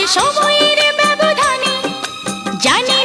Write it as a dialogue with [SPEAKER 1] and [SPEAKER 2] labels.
[SPEAKER 1] আজ সময়ের ব্যবধানে জানি